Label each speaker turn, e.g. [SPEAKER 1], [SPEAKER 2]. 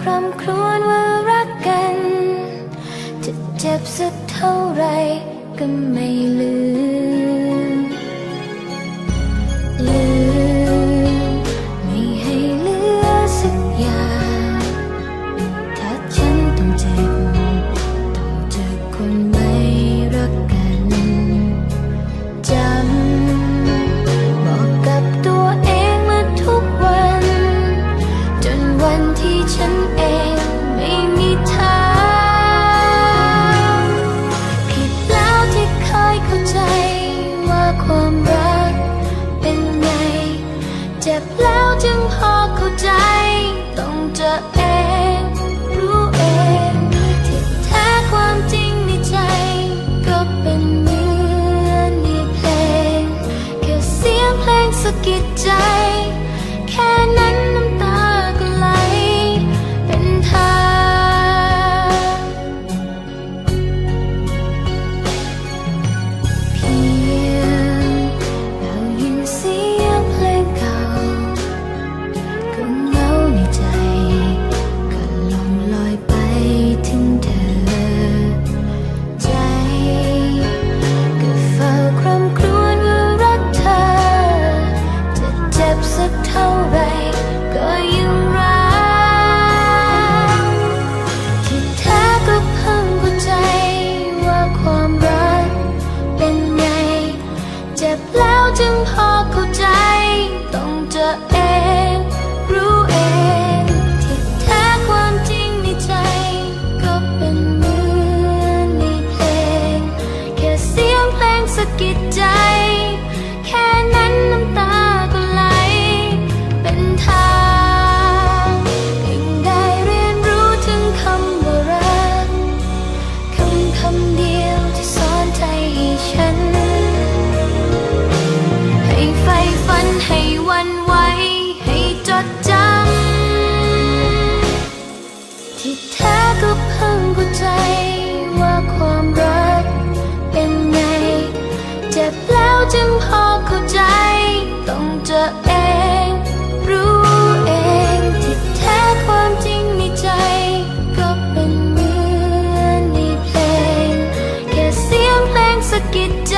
[SPEAKER 1] คร่ำครวญว่ารักกัน จะเจ็บสักเท่าไรก็ไม่ลืม ที่ฉันเองไม่มีเธอผิดแล้วที่เคยเข้าใจว่าความรักเป็นไง เจ็บแล้วจึงพอเข้าใจ ต้องจอเองรู้เองที่แท้ความจริงในใจ ก็เป็นเหมือนในเพลงแค่เสียงเพลงสะกิดใจ แค่นั้น 老镜头。get down.